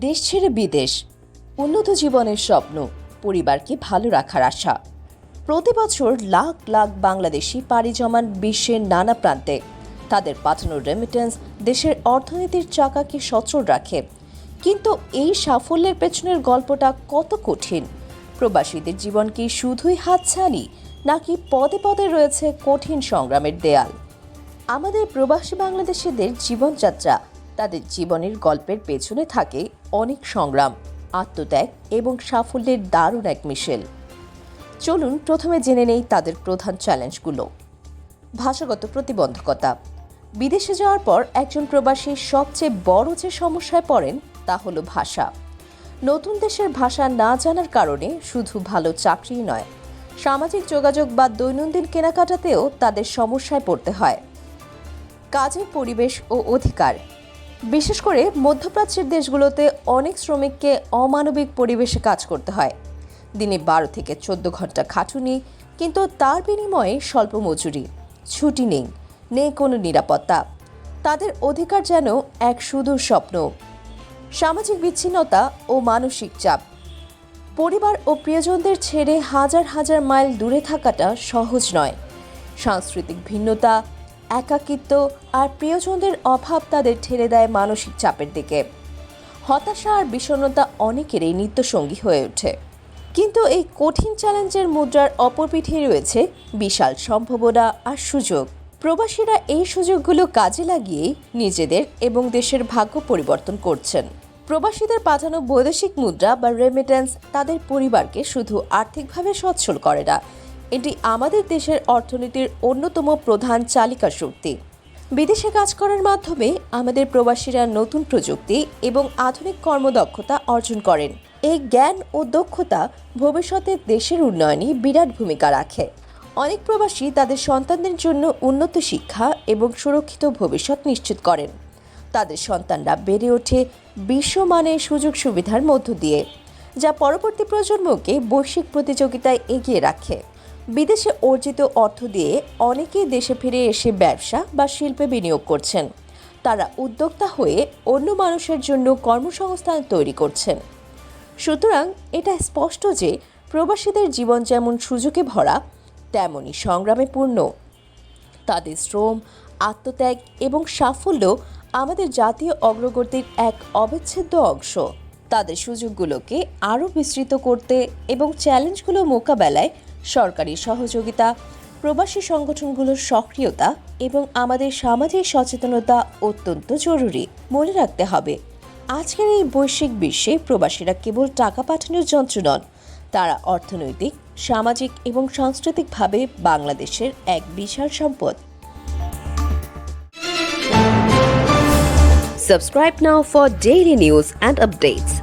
দেশ ছেড়ে বিদেশ, উন্নত জীবনের স্বপ্ন, পরিবারকে ভালো রাখার আশা। প্রতি বছর লাখ লাখ বাংলাদেশি পাড়ি জমান বিশ্বের নানা প্রান্তে। তাদের পাঠানো রেমিটেন্স দেশের অর্থনীতির চাকাকে সচল রাখে। কিন্তু এই সাফল্যের পেছনের গল্পটা কত কঠিন? প্রবাসীদের জীবন কি শুধুই হাতছানি, নাকি পদে পদে রয়েছে কঠিন সংগ্রামের দেয়াল? আমাদের প্রবাসী বাংলাদেশিদের জীবনযাত্রা তাদের জীবনের গল্পের পেছনে থাকে অনেক সংগ্রাম, আত্মত্যাগ এবং সাফল্যের দারুণ এক মিশেল। চলুন প্রথমে জেনে নেই তাদের প্রধান চ্যালেঞ্জগুলো। ভাষাগত প্রতিবন্ধকতা। বিদেশে যাওয়ার পর একজন প্রবাসী সবচেয়ে বড় যে সমস্যায় পড়েন তা হলো ভাষা। নতুন দেশের ভাষা না জানার কারণে শুধু ভালো চাকরি নয়, সামাজিক যোগাযোগ বা দৈনন্দিন কেনাকাটাতেও তাদের সমস্যায় পড়তে হয়। কাজের পরিবেশ ও অধিকার। বিশেষ করে মধ্যপ্রাচ্যের দেশগুলোতে অনেক শ্রমিককে অমানবিক পরিবেশে কাজ করতে হয়। দিনে বারো থেকে চোদ্দ ঘণ্টা খাটুনি, কিন্তু তার বিনিময়ে স্বল্প মজুরি, ছুটি নেই নেই কোনো নিরাপত্তা। তাদের অধিকার যেন এক সুদূর স্বপ্ন। সামাজিক বিচ্ছিন্নতা ও মানসিক চাপ। পরিবার ও প্রিয়জনদের ছেড়ে হাজার হাজার মাইল দূরে থাকাটা সহজ নয়। সাংস্কৃতিক ভিন্নতা একাকিত্ব আর প্রিয়জনদের অভাব তাদের ঠেলে দেয় মানসিক চাপের দিকে। হতাশা আর বিষণ্ণতা অনেকেরই নিত্যসঙ্গী হয়ে ওঠে। কিন্তু এই কঠিন চ্যালেঞ্জের মুদ্রার অপর পিঠে রয়েছে বিশাল সম্ভাবনা আর সুযোগ। প্রবাসীরা এই সুযোগগুলো কাজে লাগিয়ে নিজেদের এবং দেশের ভাগ্য পরিবর্তন করছেন। প্রবাসীদের পাঠানো বৈদেশিক মুদ্রা বা রেমিটেন্স তাদের পরিবারকে শুধু আর্থিকভাবে সচ্ছল করে না এটি আমাদের দেশের অর্থনীতির অন্যতম প্রধান চালিকা শক্তি। বিদেশে কাজ করার মাধ্যমে আমাদের প্রবাসীরা নতুন প্রযুক্তি এবং আধুনিক কর্মদক্ষতা অর্জন করেন। এই জ্ঞান ও দক্ষতা ভবিষ্যতে দেশের উন্নয়নে বিরাট ভূমিকা রাখে। অনেক প্রবাসী তাদের সন্তানদের জন্য উন্নত শিক্ষা এবং সুরক্ষিত ভবিষ্যৎ নিশ্চিত করেন। তাদের সন্তানরা বেড়ে ওঠে বিশ্বমানের সুযোগ সুবিধার মধ্য দিয়ে, যা পরবর্তী প্রজন্মকে বৈশ্বিক প্রতিযোগিতায় এগিয়ে রাখে। বিদেশে অর্জিত অর্থ দিয়ে অনেকেই দেশে ফিরে এসে ব্যবসা বা শিল্পে বিনিয়োগ করছেন। তারা উদ্যোক্তা হয়ে অন্য মানুষের জন্য কর্মসংস্থান তৈরি করছেন। সুতরাং এটা স্পষ্ট যে প্রবাসীদের জীবন যেমন সুযোগে ভরা, তেমনই সংগ্রামে পূর্ণ। তাদের শ্রম, আত্মত্যাগ এবং সাফল্য আমাদের জাতীয় অগ্রগতির এক অবিচ্ছেদ্য অংশ। তাদের সুযোগগুলোকে আরও বিস্তৃত করতে এবং চ্যালেঞ্জগুলো মোকাবেলায় সরকারি সহযোগিতা, প্রবাসী সংগঠনগুলোর সক্রিয়তা এবং আমাদের সামাজিক সচেতনতা অত্যন্ত জরুরি মনে রাখতে হবে, আজকের এই বৈশ্বিক বিশ্বে প্রবাসীরা কেবল টাকা পাঠানোর যন্ত্র নন, তারা অর্থনৈতিক, সামাজিক এবং সাংস্কৃতিকভাবে বাংলাদেশের এক বিশাল সম্পদ Subscribe now for daily news and updates.